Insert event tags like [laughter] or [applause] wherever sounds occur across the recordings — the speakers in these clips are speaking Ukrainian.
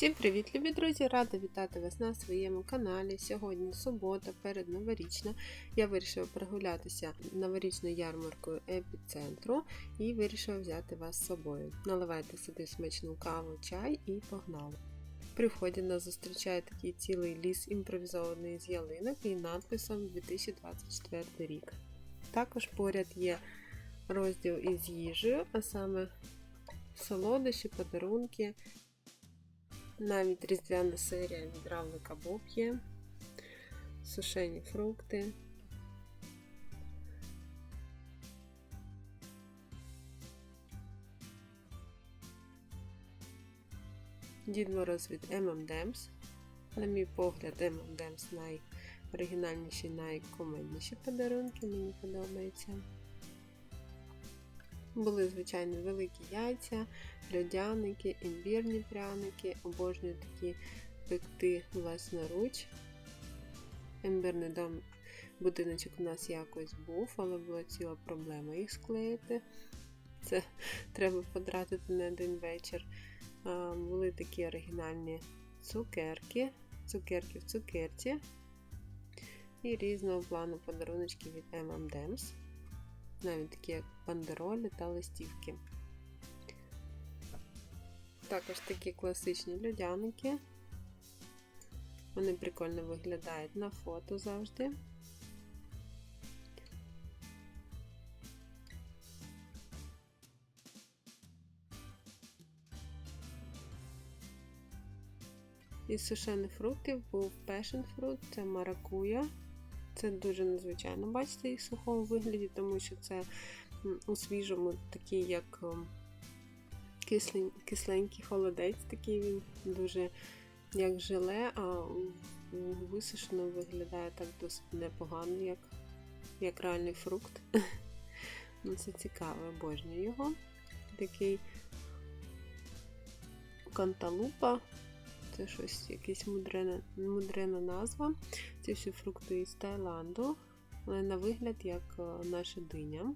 Всім привіт, любі друзі! Рада вітати вас на своєму каналі. Сьогодні субота, передноворічна. Я вирішила прогулятися новорічною ярмаркою епіцентру і вирішила взяти вас з собою. Наливайте собі смачну каву, чай і погнали. При вході нас зустрічає такий цілий ліс імпровізований з ялинок і надписом 2024 рік. Також поряд є розділ із їжею, а саме солодощі, подарунки. Навіть різдвяна серія від равлика Боб є, сушені фрукти. Дід Мороз від M&M's. На мій погляд, M&M's найоригінальніші, найкомедніші подарунки, мені подобається. Були, звичайно, великі яйця, льодяники, імбірні пряники, обожнюю такі пекти власноруч. Імбирний дом, будиночок у нас якось був, але була ціла проблема їх склеїти. Це треба потратити на один вечір. А, були такі оригінальні цукерки, цукерки в цукерці і різного плану подаруночки від M&M's навіть такі як бандеролі та листівки. Також такі класичні льодяники. Вони прикольно виглядають на фото завжди. Із сушених фруктів був passion fruit, це маракуя. Це дуже незвичайно бачите їх в сухому вигляді, тому що це у свіжому такий, як кисленький холодець, такий він дуже як желе, а висушено виглядає так досить непогано, як як реальний фрукт. [laughs] ну Це цікаво, обожнюю його. Такий канталупа. Це щось, якась мудрена, мудрена назва. Ці всі фрукти із Таїланду, але на вигляд як е, наша диня.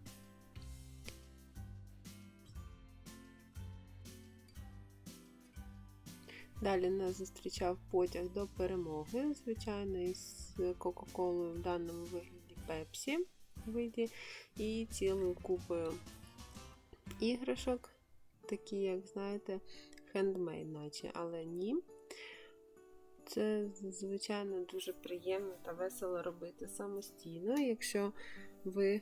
Далі нас зустрічав потяг до перемоги, звичайно, із Кока-Колою в даному вигляді Пепсі виді, і цілою купою іграшок, такі, як знаєте, хендмейд, наче, але ні. Це, звичайно, дуже приємно та весело робити самостійно, якщо ви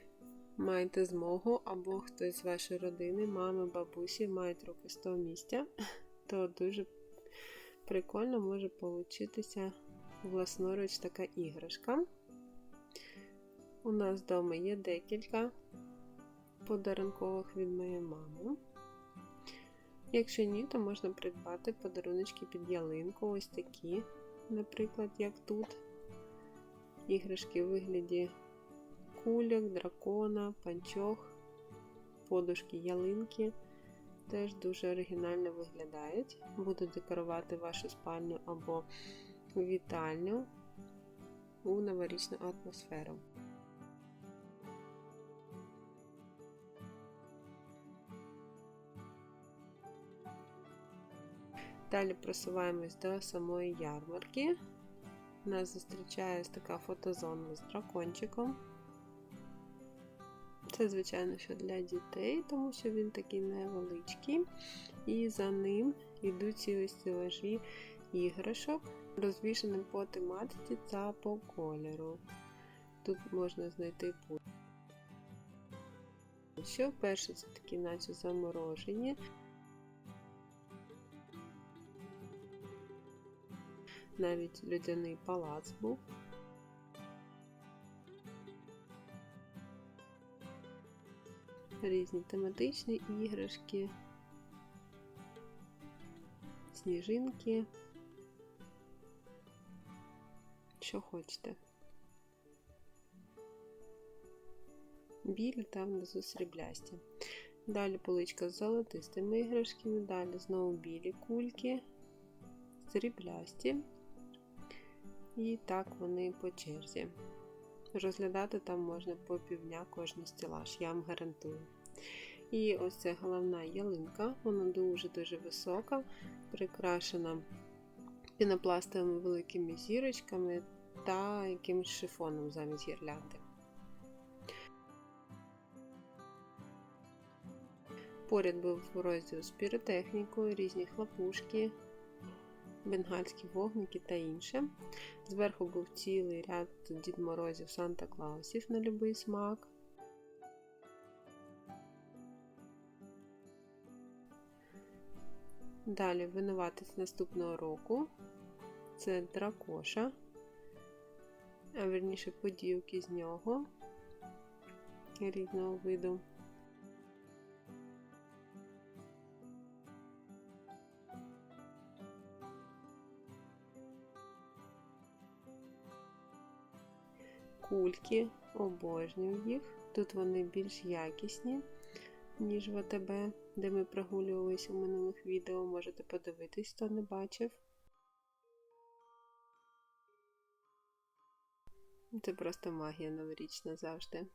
маєте змогу, або хтось з вашої родини, мами, бабусі мають руки з того місця, [laughs] то дуже прикольно може получитися власноруч така іграшка. У нас вдома є декілька подарункових від моєї мами. Якщо ні, то можна придбати подаруночки під ялинку, ось такі, наприклад, як тут. Іграшки у вигляді кульок, дракона, панчох, подушки ялинки. Теж дуже оригінально виглядають. Буду декорувати вашу спальню або вітальню у новорічну атмосферу. Далі просуваємось до самої ярмарки. Нас зустрічає така фотозона з дракончиком. Це, звичайно, що для дітей, тому що він такий невеличкий. І за ним йдуть цілі стелажі іграшок, розвішані по тематиці та по кольору. Тут можна знайти путь. Що перше, це такі, наче заморожені. Навіть людяний палац був. Різні тематичні іграшки, сніжинки, що хочете. Білі та внизу сріблясті. Далі поличка з золотистими іграшками, далі знову білі кульки, сріблясті. І так вони по черзі. Розглядати там можна по півдня кожний стелаж, я вам гарантую. І ось це головна ялинка, вона дуже-дуже висока, прикрашена пінопластовими великими зірочками та якимось шифоном замість гірлянди. Поряд був розділ з піротехнікою, різні хлопушки, бенгальські вогники та інше. Зверху був цілий ряд Дід Морозів Санта Клаусів на будь-який смак. Далі винуватець наступного року це дракоша, а верніше поділки з нього різного виду. Кульки, обожнюю їх. Тут вони більш якісні, ніж в АТБ, де ми прогулювалися у минулих відео. Можете подивитись, хто не бачив. Це просто магія новорічна завжди.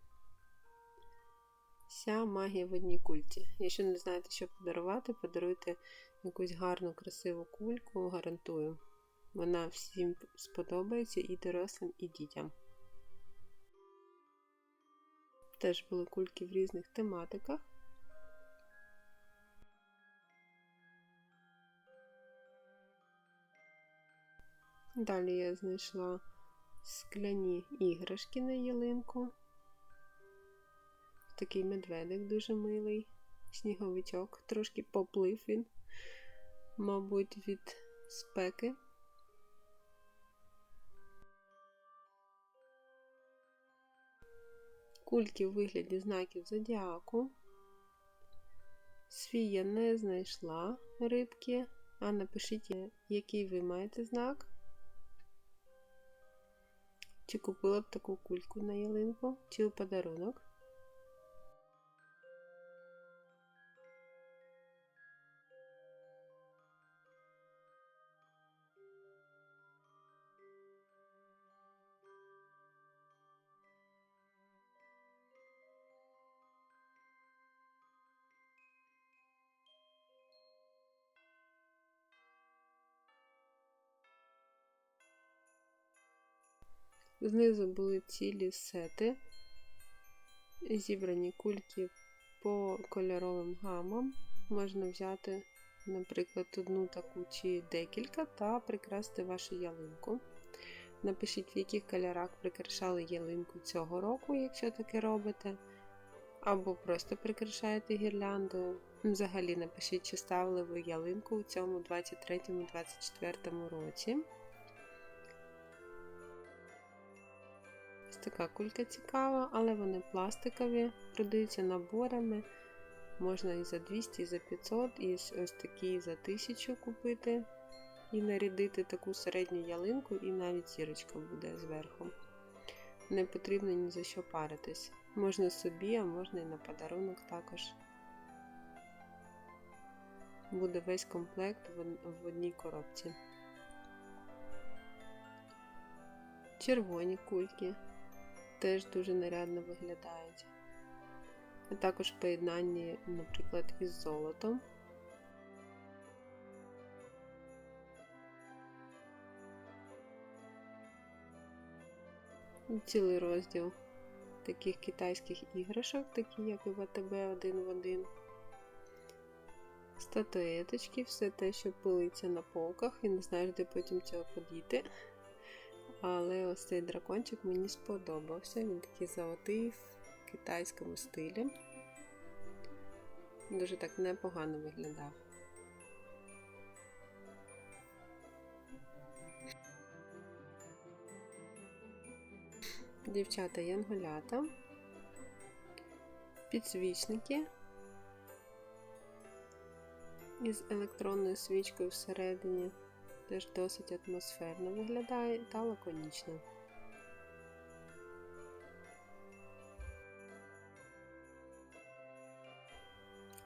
Вся магія в одній культі. Якщо не знаєте, що подарувати, подаруйте якусь гарну, красиву кульку, гарантую. Вона всім сподобається і дорослим, і дітям. Теж були кульки в різних тематиках. Далі я знайшла скляні іграшки на ялинку. Такий медведик дуже милий, сніговичок, трошки поплив він, мабуть, від спеки. Кульки у вигляді знаків зодіаку. Свій я не знайшла рибки, а напишіть, який ви маєте знак. Чи купила б таку кульку на ялинку, чи у подарунок. Знизу були цілі сети, зібрані кульки по кольоровим гамам. Можна взяти, наприклад, одну таку чи декілька та прикрасити вашу ялинку. Напишіть, в яких кольорах прикрашали ялинку цього року, якщо таке робите. Або просто прикрашаєте гірлянду. Взагалі напишіть, чи ставили ви ялинку у цьому 23-24 році. Така кулька цікава, але вони пластикові, продаються наборами. Можна і за 200, і за 500, і ось такі за 1000 купити. І нарядити таку середню ялинку, і навіть зірочка буде зверху. Не потрібно ні за що паритись. Можна собі, а можна і на подарунок також. Буде весь комплект в одній коробці. Червоні кульки теж дуже нарядно виглядають. А також в поєднанні, наприклад, із золотом. Цілий розділ таких китайських іграшок, такі як і в АТБ один в один. Статуеточки, все те, що пилиться на полках, і не знаєш, де потім цього подіти. Але ось цей дракончик мені сподобався. Він такий золотий в китайському стилі. Дуже так непогано виглядав. Дівчата янголята, підсвічники із електронною свічкою всередині. Теж досить атмосферно виглядає та лаконічно.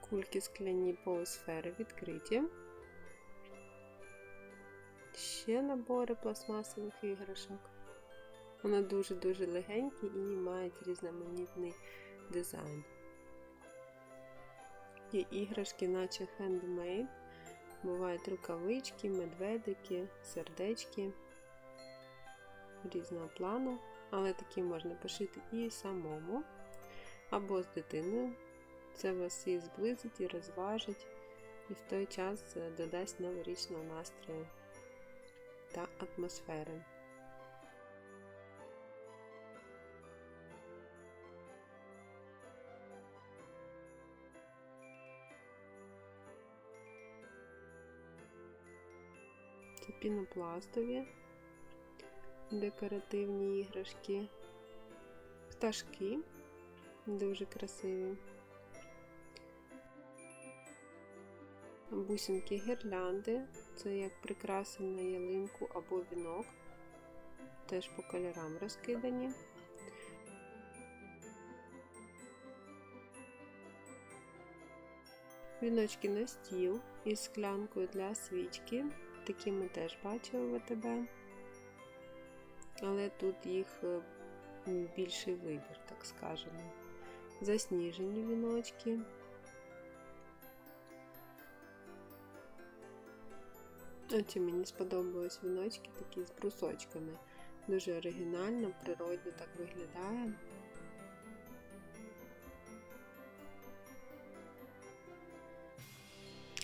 Кульки скляні полусфери відкриті. Ще набори пластмасових іграшок. Вони дуже-дуже легенькі і мають різноманітний дизайн. Є іграшки, наче хендмейд, Бувають рукавички, медведики, сердечки різного плану, але такі можна пошити і самому, або з дитиною. Це вас і зблизить, і розважить, і в той час додасть новорічного настрою та атмосфери. Пінопластові декоративні іграшки, пташки дуже красиві, бусинки гірлянди, це як прикраси на ялинку або вінок, теж по кольорам розкидані. Віночки на стіл із склянкою для свічки. Такі ми теж бачили в ВТБ. Але тут їх е, більший вибір, так скажемо. Засніжені віночки. Оці мені сподобались віночки такі з брусочками. Дуже оригінально, природно так виглядає.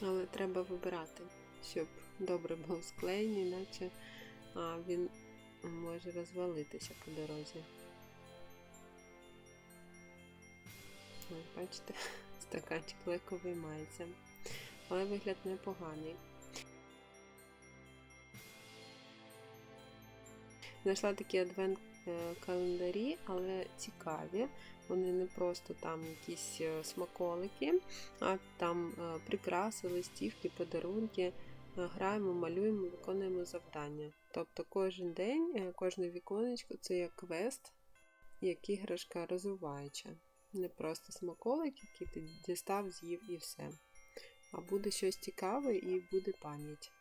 Але треба вибирати, щоб добре був склеєний, іначе а, він може розвалитися по дорозі. Ось, бачите, [laughs] стаканчик легко виймається. Але вигляд непоганий. Знайшла такі адвент календарі, але цікаві. Вони не просто там якісь е, смаколики, а там е, прикраси, листівки, подарунки. Граємо, малюємо, виконуємо завдання. Тобто кожен день, е, кожне віконечко це як квест, як іграшка розвиваюча. Не просто смаколик, який ти дістав, з'їв і все. А буде щось цікаве і буде пам'ять.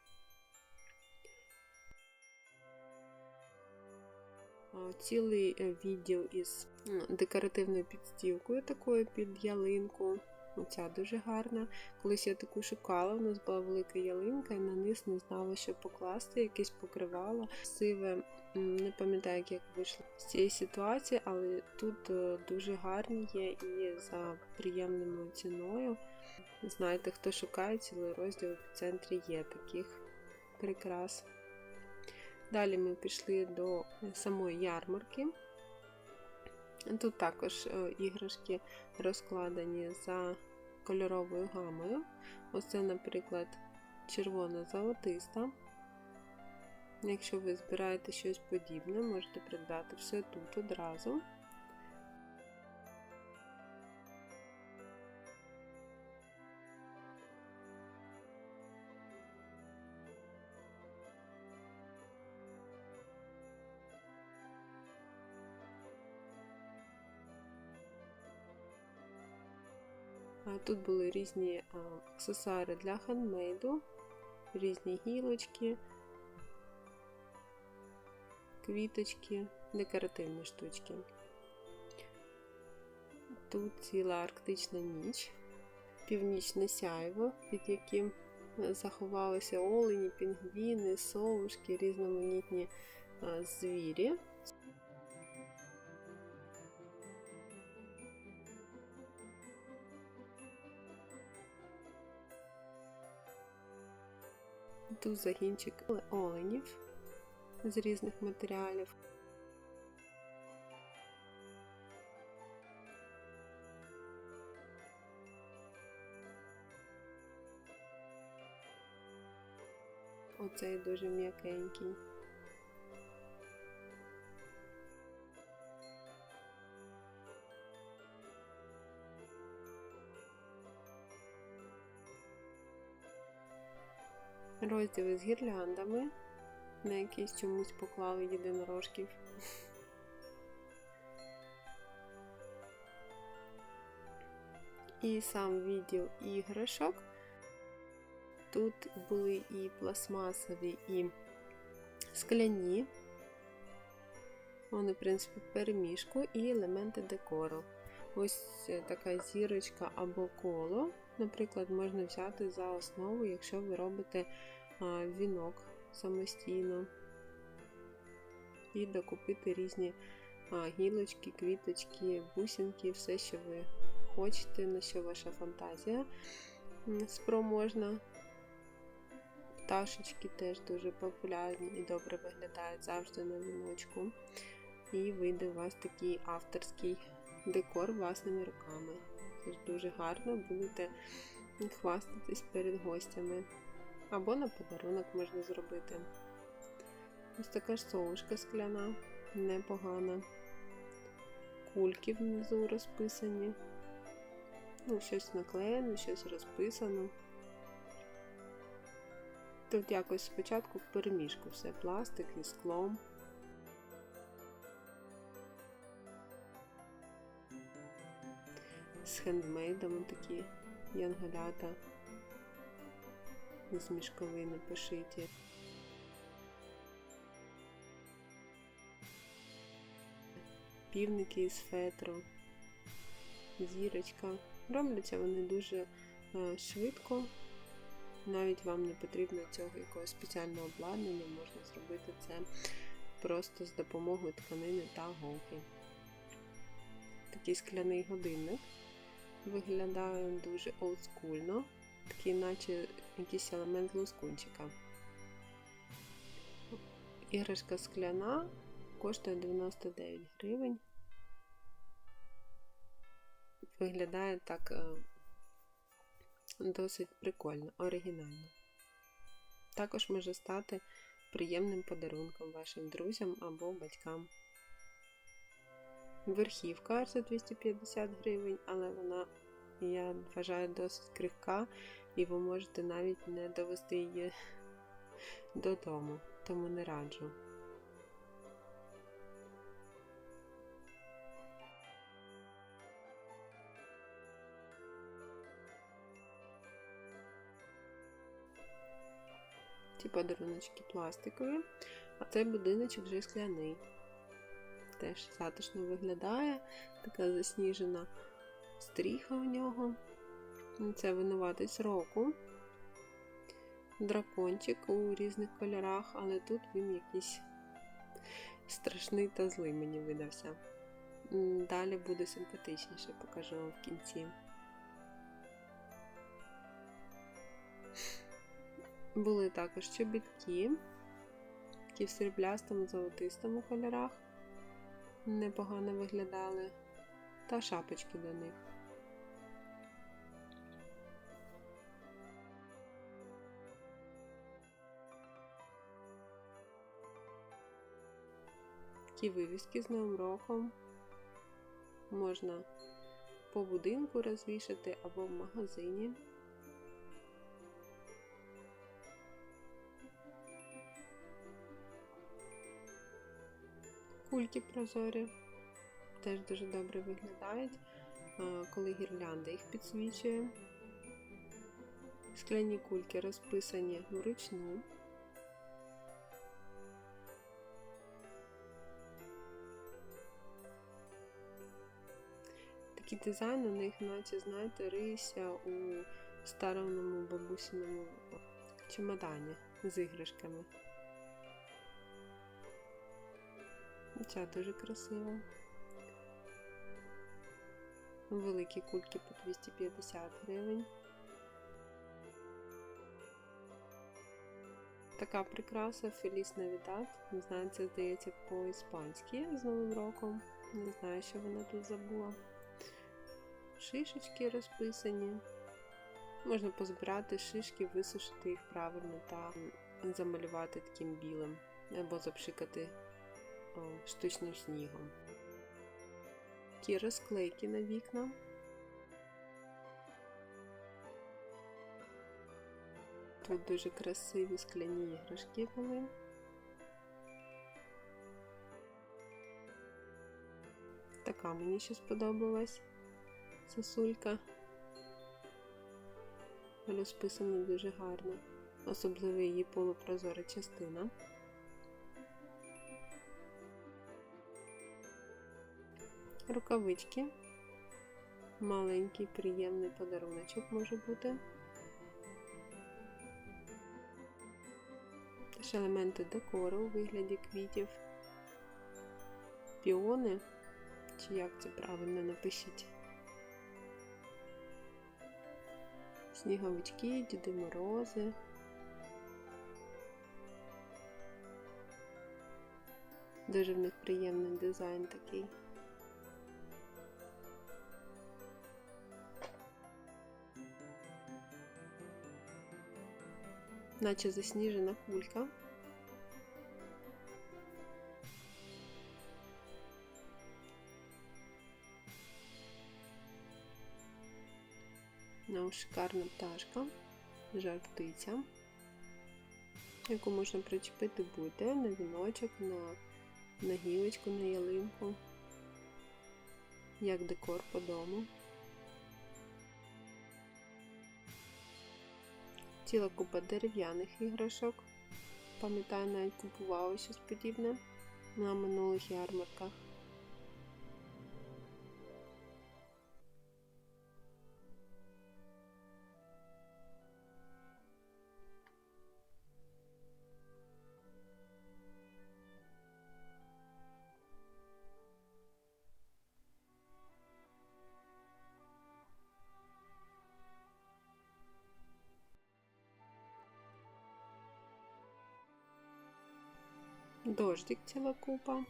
Цілий е, відділ із декоративною підстілкою такою під ялинку. Оця дуже гарна. Колись я таку шукала, у нас була велика ялинка, і на низ не знала, що покласти, якесь покривало. Сиве, не пам'ятаю, як вийшло з цієї ситуації, але тут е, дуже гарні є і за приємною ціною. Знаєте, хто шукає цілий розділ в центрі є таких прикрас. Далі ми пішли до самої ярмарки. Тут також е, іграшки розкладені за кольоровою гамою. Оце, наприклад, червона золотиста. Якщо ви збираєте щось подібне, можете придбати все тут одразу. Тут були різні аксесуари для хендмейду, різні гілочки, квіточки, декоративні штучки. Тут ціла арктична ніч, північне сяйво, під яким заховалися олені, пінгвіни, совушки, різноманітні звірі. Тут загінчик оленів з різних матеріалів. Оцей дуже м'якенький. Розділи з гірляндами, на якісь чомусь поклали єдинорожків. І сам відділ іграшок. Тут були і пластмасові, і скляні. Вони, в принципі, в переміжку і елементи декору. Ось така зірочка або коло наприклад, можна взяти за основу, якщо ви робите вінок самостійно, і докупити різні гілочки, квіточки, бусинки, все, що ви хочете, на що ваша фантазія спроможна. Пташечки теж дуже популярні і добре виглядають завжди на віночку. І вийде у вас такий авторський декор власними руками. Це дуже гарно будете хвастатись перед гостями. Або на подарунок можна зробити. Ось така ж совушка скляна, непогана. Кульки внизу розписані. Ну, щось наклеєно, щось розписано. Тут якось спочатку в переміжку все пластик і склом. З хендмейдом такі янголята з мішковини пошиті. Півники із фетру, зірочка. Робляться вони дуже е, швидко. Навіть вам не потрібно цього якогось спеціального обладнання, можна зробити це просто з допомогою тканини та голки. Такий скляний годинник виглядає дуже олдскульно, такий наче якийсь елемент лускунчика. Іграшка скляна коштує 99 гривень. Виглядає так е, досить прикольно, оригінально. Також може стати приємним подарунком вашим друзям або батькам. Верхівка за 250 гривень, але вона, я вважаю, досить крихка, і ви можете навіть не довести її додому, тому не раджу. Ці подаруночки пластикові, а цей будиночок вже скляний. Теж затишно виглядає, така засніжена стріха у нього. Це винуватець року. Дракончик у різних кольорах, але тут він якийсь страшний та злий мені видався. Далі буде симпатичніше, покажу вам в кінці. Були також чобітки, які в сріблястому золотистому кольорах непогано виглядали, та шапочки до них. Такі вивіски з Новим роком можна по будинку розвішати або в магазині. Кульки прозорі теж дуже добре виглядають, коли гірлянда їх підсвічує. Скляні кульки розписані вручну. Такий дизайн у них, наче, знаєте, риється у старому бабусиному чемодані з іграшками. Ця дуже красива. Великі кульки по 250 гривень. Така прикраса Феліс Навідат. Не знаю, це здається по-іспанськи з Новим роком. Не знаю, що вона тут забула. Шишечки розписані. Можна позбирати шишки, висушити їх правильно та замалювати таким білим, або запшикати штучним снігом. Такі розклейки на вікна. Тут дуже красиві скляні іграшки були. Така мені ще сподобалась сосулька. Розписана дуже гарно, особливо її полупрозора частина. Рукавички Маленький приємний подаруночок може бути. Теж елементи декору у вигляді квітів, піони, чи як це правильно напишіть. Сніговички, Діди Морози. Дуже в них приємний дизайн такий. Наче засніжена кулька. Ну, шикарна пташка, жар птиця, яку можна причепити буде на віночок, на, на гілочку, на ялинку, як декор по дому. Ціла купа дерев'яних іграшок. Пам'ятаю, навіть купувала щось подібне на минулих ярмарках. Дождик ціла купа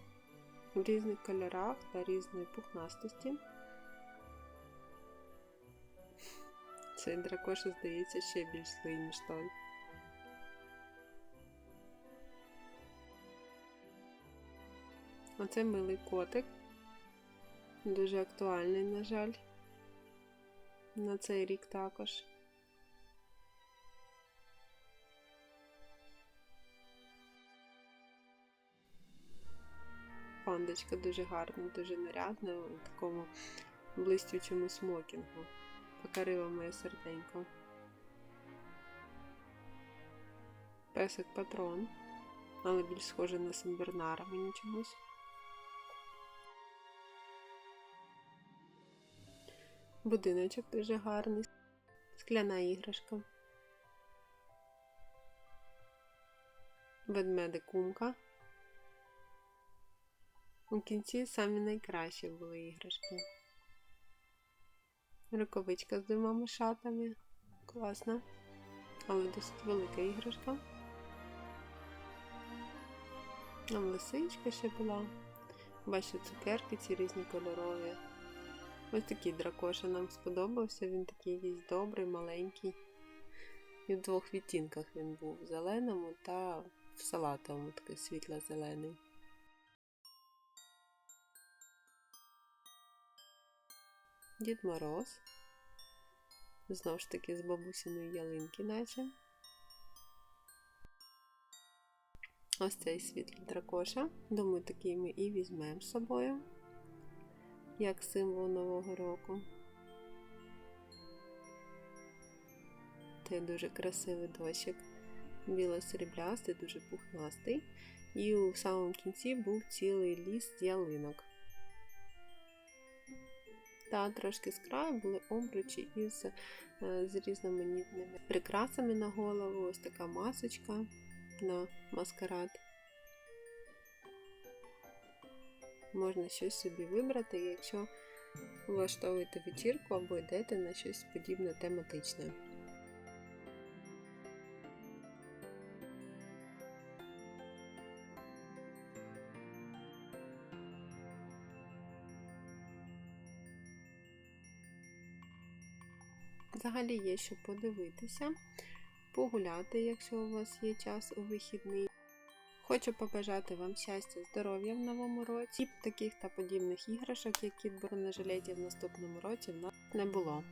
в різних кольорах та різної пухнастості. Цей дракоша здається ще більш злий, ніж той. Оце милий котик. Дуже актуальний, на жаль, на цей рік також. Пандочка дуже гарна, дуже нарядна у такому блистючому смокінгу. Покорила моє серденько. Песик патрон, але більш схожий на Сенбернара мені чомусь. Будиночок дуже гарний, скляна іграшка. Ведмедик кумка. У кінці самі найкращі були іграшки. Рукавичка з двома мишатами. Класна. Але досить велика іграшка. Там лисичка ще була. Бачу цукерки ці різні кольорові. Ось такий дракоша нам сподобався. Він такий якийсь добрий, маленький. І в двох відтінках він був в зеленому та в салатовому, такий світло-зелений. Дід Мороз. Знову ж таки з бабусиної ялинки, наче. Ось цей світлий дракоша. Думаю, такий ми і візьмемо з собою, як символ Нового року. Це дуже красивий дощик. Біло-сріблястий, дуже пухнастий. І у самому кінці був цілий ліс ялинок. Та трошки з краю були обручі із з різноманітними прикрасами на голову. Ось така масочка на маскарад. Можна щось собі вибрати, якщо влаштовуєте вечірку або йдете на щось подібне тематичне. Взагалі є що подивитися, погуляти, якщо у вас є час у вихідний. Хочу побажати вам щастя, здоров'я в новому році. І таких та подібних іграшок, як кіт бронежилетів в наступному році, в нас не було.